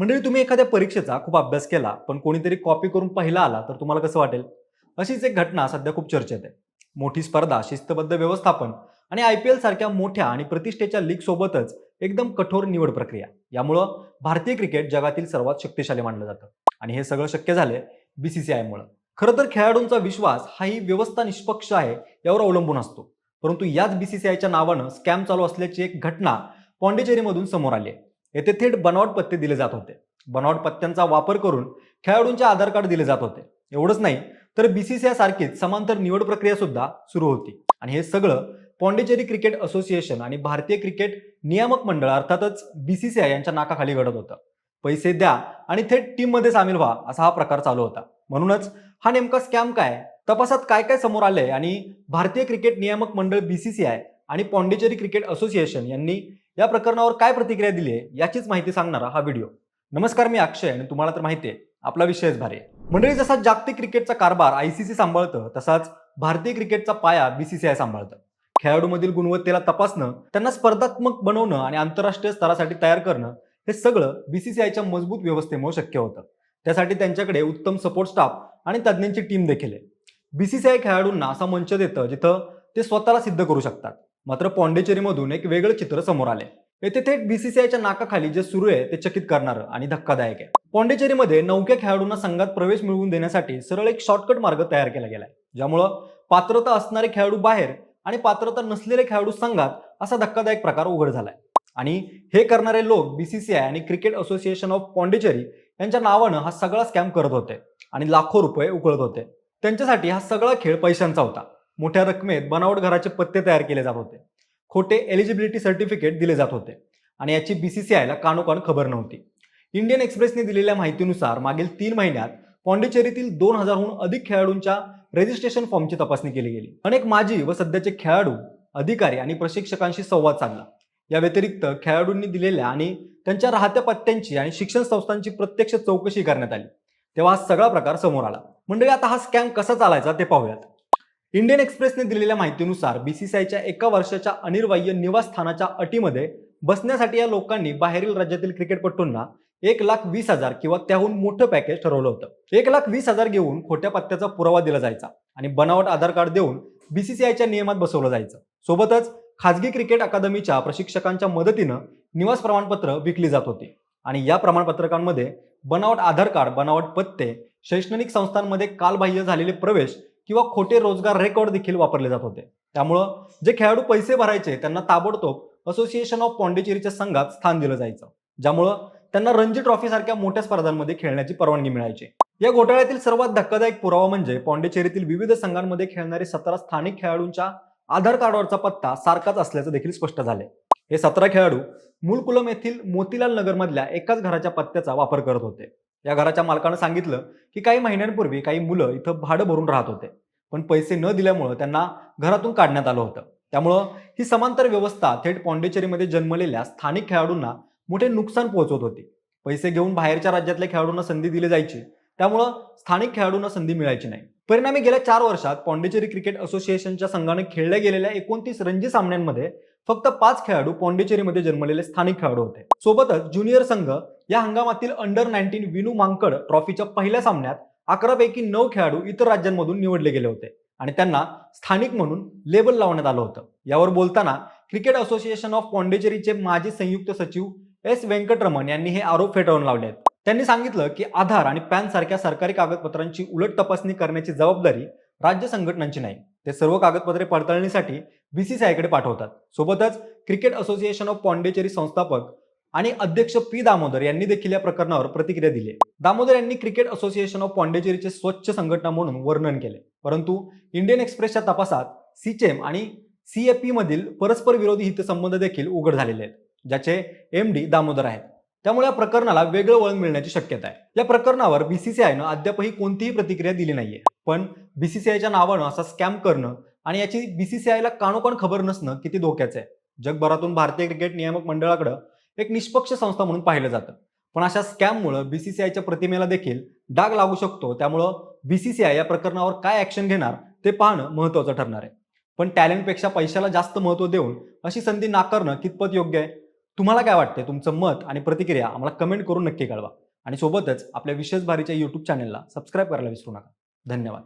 मंडळी तुम्ही एखाद्या परीक्षेचा खूप अभ्यास केला पण कोणीतरी कॉपी करून पहिला आला तर तुम्हाला कसं वाटेल? अशीच एक घटना सध्या खूप चर्चेत आहे. मोठी स्पर्धा शिस्तबद्ध व्यवस्थापन आणि आय पी एल सारख्या मोठ्या आणि प्रतिष्ठेच्या लीग सोबतच एकदम कठोर निवड प्रक्रिया. यामुळं भारतीय क्रिकेट जगातील सर्वात शक्तिशाली मानलं जातं. आणि हे सगळं शक्य झाले बीसीसीआयमुळं खरं तर खेळाडूंचा विश्वास हा ही व्यवस्था निष्पक्ष आहे यावर अवलंबून असतो. परंतु याच बीसीसीआयच्या नावानं स्कॅम चालू असल्याची एक घटना पॉंडिचेरीमधून समोर आली आहे. येथे थेट बनावट पत्ते दिले जात होते. बनावट पत्त्यांचा वापर करून खेळाडूंचे आधार कार्ड दिले जात होते. एवढंच नाही तर बीसीसीआय सारखीच समांतर निवड प्रक्रिया सुद्धा सुरू होती. आणि हे सगळं पॉंडिचेरी क्रिकेट असोसिएशन आणि भारतीय क्रिकेट नियामक मंडळ अर्थातच बीसीसीआय यांच्या नाकाखाली घडत होतं. पैसे द्या आणि थेट टीममध्ये सामील व्हा असा हा प्रकार चालू होता. म्हणूनच हा नेमका स्कॅम काय? तपासात काय काय समोर आलंय? आणि भारतीय क्रिकेट नियामक मंडळ बीसीसीआय आणि पॉंडिचेरी क्रिकेट असोसिएशन यांनी या प्रकरणावर काय प्रतिक्रिया दिली आहे याचीच माहिती सांगणारा हा व्हिडिओ. नमस्कार मी अक्षय आणि तुम्हाला तर माहिती आहे आपला विषयच भारी आहे. मंडळी जसा जागतिक क्रिकेटचा कारभार आयसीसी सांभाळतं तसाच भारतीय क्रिकेटचा पाया बीसीसीआय सांभाळतं. खेळाडूमधील गुणवत्तेला तपासणं त्यांना स्पर्धात्मक बनवणं आणि आंतरराष्ट्रीय स्तरासाठी तयार करणं हे सगळं बीसीसीआयच्या मजबूत व्यवस्थेमुळे शक्य होतं. त्यासाठी त्यांच्याकडे उत्तम सपोर्ट स्टाफ आणि तज्ज्ञांची टीम देखील आहे. बीसीसीआय खेळाडूंना असा मंच देतं जिथं ते स्वतःला सिद्ध करू शकतात. मात्र पॉंडेचेरीमधून एक वेगळं चित्र समोर आले येथे थेट बीसीसीआयच्या नाकाखाली जे सुरू आहे ते चकित करणारं आणि धक्कादायक आहे. पॉंडेचेरीमध्ये नौक्या खेळाडूंना संघात प्रवेश मिळवून देण्यासाठी सरळ एक शॉर्टकट मार्ग तयार केला गेलाय. ज्यामुळं पात्रता असणारे खेळाडू बाहेर आणि पात्रता नसलेले खेळाडू संघात असा धक्कादायक प्रकार उघड झालाय. आणि हे करणारे लोक बीसीसीआय आणि क्रिकेट असोसिएशन ऑफ पॉंडेचेरी यांच्या नावानं हा सगळा स्कॅम करत होते आणि लाखो रुपये उकळत होते. त्यांच्यासाठी हा सगळा खेळ पैशांचा होता. मोठ्या रकमेत बनावट घराचे पत्ते तयार केले जात होते. खोटे एलिजिबिलिटी सर्टिफिकेट दिले जात होते आणि याची बीसीसीआयला कानोकान खबर नव्हती. इंडियन एक्सप्रेसने दिलेल्या माहितीनुसार मागील तीन महिन्यात पॉंडिचेरीतील दोन हजारहून अधिक खेळाडूंच्या रजिस्ट्रेशन फॉर्मची तपासणी केली गेली. अनेक माजी व सध्याचे खेळाडू अधिकारी आणि प्रशिक्षकांशी संवाद साधला. या व्यतिरिक्त खेळाडूंनी दिलेल्या आणि त्यांच्या राहत्या पत्त्यांची आणि शिक्षण संस्थांची प्रत्यक्ष चौकशी करण्यात आली. तेव्हा हा सगळा प्रकार समोर आला. मंडळी आता हा स्कॅम कसा चालायचा ते पाहूयात. इंडियन एक्सप्रेसने दिलेल्या माहितीनुसार बीसीसीआयच्या एका वर्षाच्या अनिर्वाह्य निवासस्थानाच्या अटीमध्ये बसण्यासाठी या लोकांनी बाहेरील राज्यातील क्रिकेटपटूंना एक लाख वीस हजार किंवा त्याहून मोठं पॅकेज ठरवलं होतं. एक लाख वीस हजार घेऊन खोट्या पत्त्याचा पुरावा दिला जायचा आणि बनावट आधार कार्ड देऊन बीसीसीआयच्या नियमात बसवलं जायचं. सोबतच खाजगी क्रिकेट अकादमीच्या प्रशिक्षकांच्या मदतीनं निवास प्रमाणपत्र विकली जात होती. आणि या प्रमाणपत्रकांमध्ये बनावट आधार कार्ड बनावट पत्ते शैक्षणिक संस्थांमध्ये कालबाह्य झालेले प्रवेश किंवा खोटे रोजगार रेकॉर्ड देखील वापरले जात होते. त्यामुळं जे खेळाडू पैसे भरायचे त्यांना ताबडतोब असोसिएशन ऑफ पॉंडिचेरीच्या संघात स्थान दिलं जायचं. ज्यामुळं त्यांना रणजी ट्रॉफी सारख्या मोठ्या स्पर्धांमध्ये खेळण्याची परवानगी मिळायची. या घोटाळ्यातील सर्वात धक्कादायक पुरावा म्हणजे पॉंडिचेरीतील विविध संघांमध्ये खेळणारे सतरा स्थानिक खेळाडूंच्या आधार कार्डवरचा पत्ता सारखाच असल्याचं देखील स्पष्ट झाले हे सतरा खेळाडू मुलकुलम येथील मोतीलाल नगरमधल्या एकाच घराच्या पत्त्याचा वापर करत होते. या घराच्या मालकानं सांगितलं की काही महिन्यांपूर्वी काही मुलं इथं भाडं भरून राहत होते. पण पैसे न दिल्यामुळं त्यांना घरातून काढण्यात आलं होतं. त्यामुळं ही समांतर व्यवस्था थेट पॉंडेचेरीमध्ये जन्मलेल्या स्थानिक खेळाडूंना मोठे नुकसान पोहोचवत होती. पैसे घेऊन बाहेरच्या राज्यातल्या खेळाडूंना संधी दिली जायची. त्यामुळं स्थानिक खेळाडूंना संधी मिळायची नाही. परिणामी गेल्या चार वर्षात पॉंडेचेरी क्रिकेट असोसिएशनच्या संघाने खेळल्या गेलेल्या एकोणतीस रणजी सामन्यांमध्ये फक्त पाच खेळाडू पॉंडेचेरीमध्ये जन्मलेले स्थानिक खेळाडू होते. सोबतच ज्युनियर संघ या हंगामातील अंडर नाईन्टीन विनू मांकड ट्रॉफीच्या पहिल्या सामन्यात अकरापैकी नऊ खेळाडू इतर राज्यांमधून निवडले गेले होते. आणि त्यांना स्थानिक म्हणून लेबल लावण्यात आलं होतं. यावर बोलताना क्रिकेट असोसिएशन ऑफ पॉंडेचेरीचे माजी संयुक्त सचिव एस व्यंकटरमण यांनी हे आरोप फेटाळून लावले आहेत. त्यांनी सांगितलं की आधार आणि पॅन सारख्या सरकारी कागदपत्रांची उलट तपासणी करण्याची जबाबदारी राज्य संघटनांची नाही. ते सर्व कागदपत्रे पडताळणीसाठी बीसीसीआयकडे पाठवतात. सोबतच क्रिकेट असोसिएशन ऑफ पॉंडेचेरी संस्थापक आणि अध्यक्ष पी दामोदर यांनी देखील या प्रकरणावर प्रतिक्रिया दिली. दामोदर यांनी क्रिकेट असोसिएशन ऑफ पॉंडेचेरीचे स्वच्छ संघटना म्हणून वर्णन केले. परंतु इंडियन एक्सप्रेसच्या तपासात सीचेम आणि सीएपी मधील परस्पर विरोधी हितसंबंध देखील उघड झालेले आहेत ज्याचे एम डी दामोदर आहेत. त्यामुळे या प्रकरणाला वेगळं वळण मिळण्याची शक्यता आहे. या प्रकरणावर बीसीसीआयनं अद्यापही कोणतीही प्रतिक्रिया दिली नाहीये. पण बीसीसीआयच्या नावानं असा स्कॅम करणं आणि याची बीसीसीआयला कानोकान खबर नसणं किती धोक्याचं आहे. जगभरातून भारतीय क्रिकेट नियामक मंडळाकडं एक निष्पक्ष संस्था म्हणून पाहिलं जातं. पण अशा स्कॅममुळे बीसीसीआयच्या प्रतिमेला देखील डाग लागू शकतो. त्यामुळं बीसीसीआय या प्रकरणावर काय ऍक्शन घेणार ते पाहणं महत्त्वाचं ठरणार आहे. पण टॅलेंटपेक्षा पैशाला जास्त महत्त्व देऊन अशी संधी नाकारणं कितपत योग्य आहे? तुम्हाला काय वाटते तुमचं मत आणि प्रतिक्रिया आम्हाला कमेंट करून नक्की कळवा. आणि सोबतच आपल्या विशेष भारीच्या यूट्यूब चॅनलला सबस्क्राईब करायला विसरू नका. धन्यवाद.